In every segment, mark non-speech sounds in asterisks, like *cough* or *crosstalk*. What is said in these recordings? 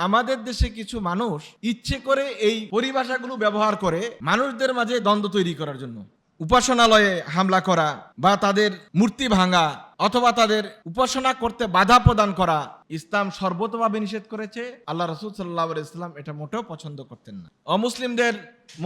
আমাদের দেশে কিছু মানুষ ইচ্ছে করে এই পরিভাষাগুলো ব্যবহার করে মানুষদের মাঝে দ্বন্দ্ব তৈরি করার জন্য। উপাসনালয়ে হামলা করা বা তাদের মূর্তি ভাঙা অথবা তাদের উপাসনা করতে বাধা প্রদান করা ইসলাম সর্বতভাবে নিষেধ করেছে, আল্লাহ রসুল সাল্লাহ ইসলাম এটা মোটেও পছন্দ করতেন না। অমুসলিমদের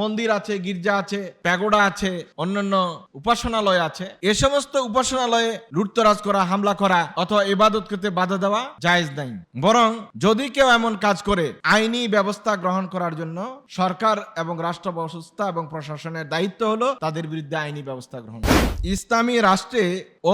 মন্দির আছে, গির্জা আছে, প্যাগোডা আছে, অন্যান্য উপাসনালয় আছে। এ সমস্ত উপাসনালয়ে লুটতরাজ করা, হামলা করা অথবা ইবাদত করতে বাধা দেওয়া জায়েজ নাই। বরং যদি কেউ এমন কাজ করে, আইনি ব্যবস্থা গ্রহণ করার জন্য সরকার এবং রাষ্ট্র ব্যবস্থা এবং প্রশাসনের দায়িত্ব হলো তাদের বিরুদ্ধে আইনি ব্যবস্থা গ্রহণ ইসলামী রাষ্ট্রে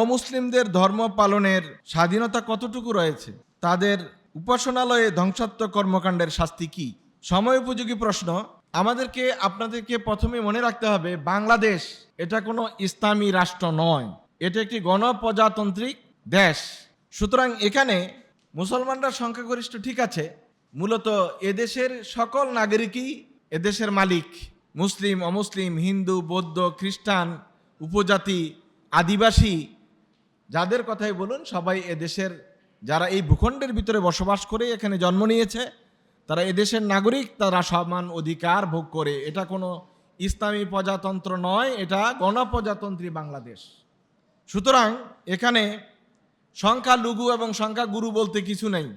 অমুসলিমদের ধর্ম পালনের স্বাধীনতা কতটুকু রয়েছে? তাদের উপাসনালয়ে ধ্বংসাত্মক কর্মকাণ্ডের শাস্তি কি? সময় উপযোগী প্রশ্ন। আমাদেরকে, আপনাদেরকে প্রথমে মনে রাখতে হবে, বাংলাদেশ এটা কোনো ইসলামী রাষ্ট্র নয়। এটা একটি গণপ্রজাতান্ত্রিক দেশ। সুতরাং এখানে মুসলমানরা সংখ্যাগরিষ্ঠ ঠিক আছে। মূলত এদেশের সকল নাগরিকই এদেশের মালিক। মুসলিম, অমুসলিম, হিন্দু, বৌদ্ধ, খ্রিস্টান, উপজাতি, আদিবাসী, যাদের কথাই বলুন, সবাই এদেশের যারা এই ভূখণ্ডের ভিতরে বসবাস করে, এখানে জন্ম নিয়েছে, তারা এদেশের নাগরিক, তারা সমান অধিকার ভোগ করে। এটা কোনো ইসলামী প্রজাতন্ত্র নয়, এটা গণপ্রজাতন্ত্রী বাংলাদেশ। সুতরাং এখানে সংখ্যা লঘু এবং সংখ্যা গুরু বলতে কিছু নেই।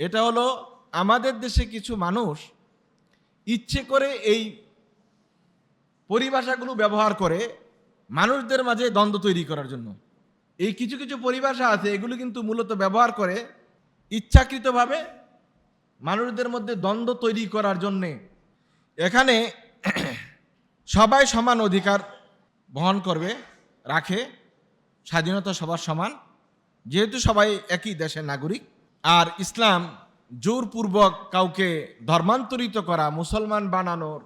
এটা হলো আমাদের দেশে কিছু মানুষ ইচ্ছে করে এই পরিভাষাগুলো ব্যবহার করে মানুষদের মাঝে দ্বন্দ্ব তৈরি করার জন্য। এই কিছু কিছু পরিভাষা আছে, এগুলো কিন্তু মূলত ব্যবহার করে ইচ্ছাকৃতভাবে মানুষদের মধ্যে দ্বন্দ্ব তৈরি করার জন্যে। এখানে *clears throat* সবাই সমান অধিকার বহন করবে, রাখে, স্বাধীনতা সবার সমান। যেহেতু সবাই একই দেশের নাগরিক, আর ইসলাম জোরপূর্বক কাউকে ধর্মান্তরিত করা, মুসলমান বানানোর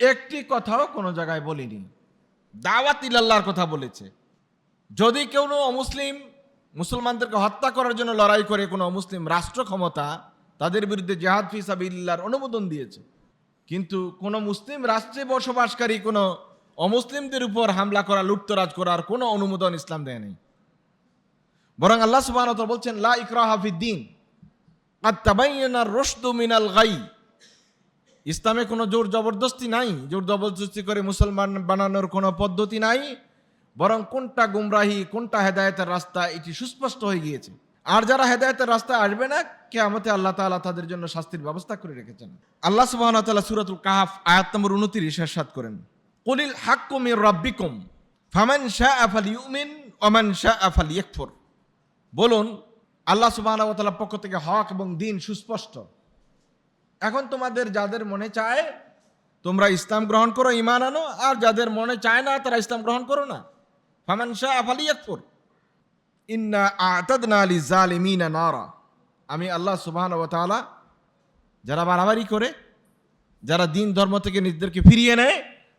একটি কথাও কোনো জায়গায় বলিনি। দাওয়াত ইলাল্লাহর কথা বলেছে। যদি কেউ অমুসলিম মুসলমানদেরকে হত্যা করার জন্য লড়াই করে কোনো অমুসলিম রাষ্ট্র ক্ষমতা, তাদের বিরুদ্ধে জেহাদ ফিসাবিল্লার অনুমোদন দিয়েছে। কিন্তু কোনো মুসলিম রাষ্ট্রে বসবাসকারী, কোনো অমুসলিমদের উপর হামলা করা লুপ্তরাজ করার কোনো অনুমোদন ইসলাম দেয় নেই। বরং আল্লাহ সুবাহ বলছেন, লা ইকরা হাফিদ্দিন আত্মাবাইনার রশদু মিনাল গাই। ইসলামে কোনো জোর জবরদস্তি নাই। জোর জবরদস্তি করে মুসলমান বানানোর কোনো পদ্ধতি নাই। বরং কোনটা গুমরাহি, কোনটা হেদায়েতের রাস্তা, এটি সুস্পষ্ট হয়ে গিয়েছে। আর যারা হেদায়েতের রাস্তায় আসবে না, কেয়ামতে আল্লাহ তাআলা তাদের জন্য শাস্তির ব্যবস্থা করে রেখেছেন। আল্লাহ সুবহানাহু ওয়া তাআলা সূরাতুল কাহাফ আয়াত নম্বর 29 ইরশাদ করেন, কুলিল হাক্কু মির রাব্বিকুম, ফামান শাআ ফালিউমিন ওয়া মান শাআ ফালিয়াকফুর। বলুন, আল্লাহ ওয়া পক্ষ থেকে হক এবং দিন সুস্পষ্ট। এখন তোমাদের যাদের মনে চায়, তোমরা ইসলাম গ্রহণ করো ইমান আনো, আর যাদের মনে চায় না, তারা ইসলাম গ্রহণ করো না। ফামান শাহ আলি নারা। আমি আল্লাহ তাআলা যারা বাড়াবাড়ি করে, যারা দিন ধর্ম থেকে নিজেদেরকে ফিরিয়ে নেয়,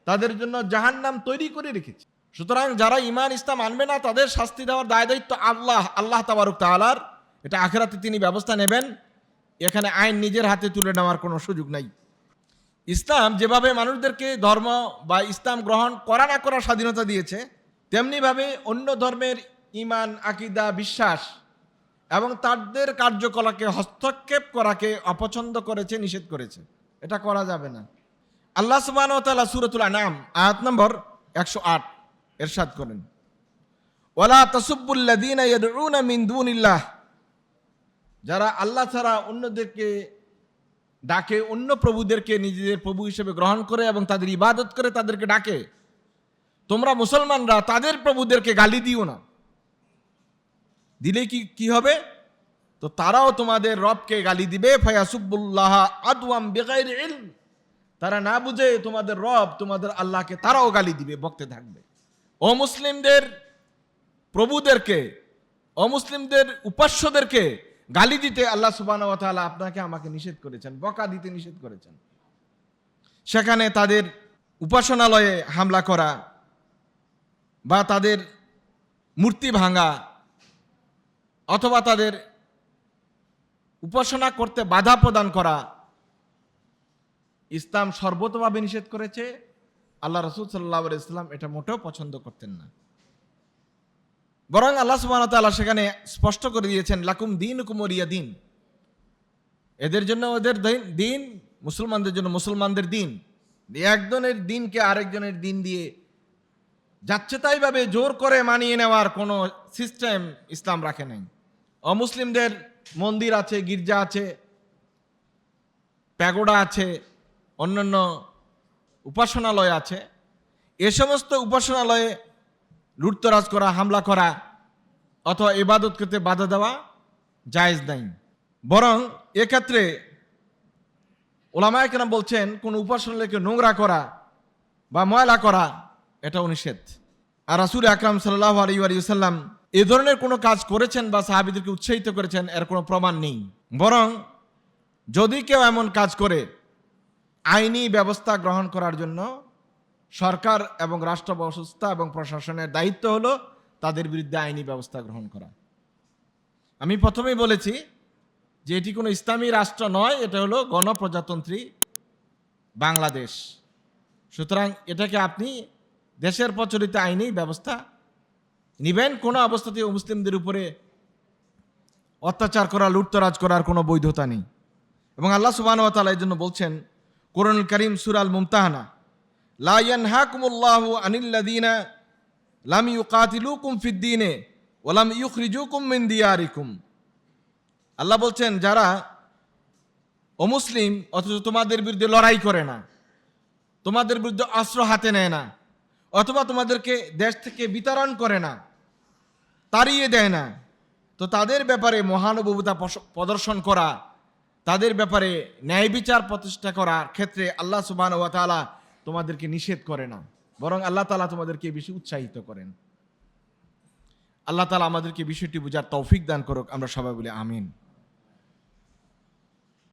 তাদের জন্য জাহান্নাম তৈরি করে রেখেছে। সুতরাং যারা ইমান ইসলাম আনবে না, তাদের শাস্তি দেওয়ার দায় দায়িত্ব আল্লাহ আল্লাহ তাবারুক তাআলার। এটা আখেরাতে তিনি ব্যবস্থা নেবেন। এখানে আইন নিজের হাতে তুলে নেওয়ার কোনো সুযোগ নাই। ইসলাম যেভাবে মানুষদেরকে ধর্ম বা ইসলাম গ্রহণ করা না করার স্বাধীনতা দিয়েছে তেমনিভাবে অন্য ধর্মের ইমান আকিদা, বিশ্বাস এবং তাদের কার্যকলাপকে হস্তক্ষেপ করাকে অপছন্দ করেছে, নিষেধ করেছে। এটা করা যাবে না। আল্লাহ সুবাহ তালা সুরতুল আনাম আয়াত নম্বর একশো আট, এরশাদ করেন। ওলা তসুবুল্লাদিন মিন দুনিল্লাহ, যারা আল্লাহ ছাড়া অন্যদেরকে ডাকে, অন্য প্রভুদেরকে নিজেদের প্রভু হিসেবে গ্রহণ করে এবং তাদের ইবাদত করে তাদেরকে ডাকে তোমরা মুসলমানরা তাদের প্রভুদেরকে গালি দিও না। দিলে কি কি হবে? তো তারাও তোমাদের রবকে গালি দিবে। ফয়াসুবুল্লাহ আদওয়াম বেগাইর ইলম। তারা না বুঝে তোমাদের রব তোমাদের আল্লাহকে তারাও গালি দিবে, বকতে থাকবে। ও মুসলিমদের প্রভুদেরকে অমুসলিমদের উপাস্যদেরকে গালি দিতে আল্লাহ সুবাহ আপনাকে আমাকে নিষেধ করেছেন, বকা দিতে নিষেধ করেছেন। সেখানে তাদের উপাসনালয়ে হামলা করা বা তাদের মূর্তি ভাঙা অথবা তাদের উপাসনা করতে বাধা প্রদান করা, ইসলাম সর্বতভাবে নিষেধ করেছে। আল্লাহ রসুল সাল্লাহ ইসলাম এটা মোটেও পছন্দ করতেন না। বরং আল্লাহ সুবাহ তাআলা সেখানে স্পষ্ট করে দিয়েছেন, লাকুম দিন কুমরিয়া দিন। এদের জন্য ওদের দিন, মুসলমানদের জন্য মুসলমানদের দিন। একজনের দিনকে আরেকজনের দিন দিয়ে যাচ্ছে তাইভাবে জোর করে মানিয়ে নেওয়ার কোনো সিস্টেম ইসলাম রাখে নাই। অমুসলিমদের মন্দির আছে, গির্জা আছে, প্যাগোডা আছে, অন্যান্য উপাসনালয় আছে। এ সমস্ত উপাসনালয়ে লুটতরাজ করা, হামলা করা অথবা ইবাদত করতে বাধা দেওয়া জায়েজ নাই। বরং এক্ষেত্রে ওলামায়কেরা বলছেন, কোন উপাসনালয়কে নোংরা করা বা ময়লা করা এটাও নিষেধ। আর রাসুল আকরাম সাল্লাহ আলী আলিয়াল্লাম এ ধরনের কোনো কাজ করেছেন বা সাহাবিদেরকে উৎসাহিত করেছেন, এর কোনো প্রমাণ নেই। বরং যদি কেউ এমন কাজ করে, আইনি ব্যবস্থা গ্রহণ করার জন্য সরকার এবং রাষ্ট্র ব্যবস্থা এবং প্রশাসনের দায়িত্ব হলো তাদের বিরুদ্ধে আইনি ব্যবস্থা গ্রহণ করা। আমি প্রথমেই বলেছি যে এটি কোনো ইসলামী রাষ্ট্র নয়, এটা হলো গণপ্রজাতন্ত্রী বাংলাদেশ। সুতরাং এটাকে আপনি দেশের প্রচলিত আইনি ব্যবস্থা নিবেন। কোনো অবস্থাতে মুসলিমদের উপরে অত্যাচার করা, লুটতরাজ করার কোনো বৈধতা নেই। এবং আল্লাহ সুবাহ তালা এই জন্য বলছেন কোরআন করিম সুরাল মুমতাহানা লা ইয়ানহাকুমুল্লাহু আনিল্লাযীনা লাম ইউকাতিলুকুম ফিদ্দীনে ওয়া লাম ইউখরিজুকুম মিন দিয়ারিকুম। আল্লাহ বলছেন, যারা অমুসলিম, অথচ তোমাদের বিরুদ্ধে লড়াই করে না, তোমাদের বিরুদ্ধে অস্ত্র হাতে নেয় না অথবা তোমাদেরকে দেশ থেকে বিতরণ করে না, তাড়িয়ে দেয় না। তো তাদের ব্যাপারে মহানুভবতা প্রদর্শন করা, তাদের ব্যাপারে ন্যায় বিচার প্রতিষ্ঠা করার ক্ষেত্রে আল্লাহ সুবাহ ওয়া তাআলা তোমাদেরকে নিষেধ করে না। বরং আল্লাহ তাআলা তোমাদেরকে বেশি উৎসাহিত করেন। আল্লাহ তাআলা আমাদেরকে বিষয়টি বোঝার তৌফিক দান করুক। আমরা সবাই বলে আমিন।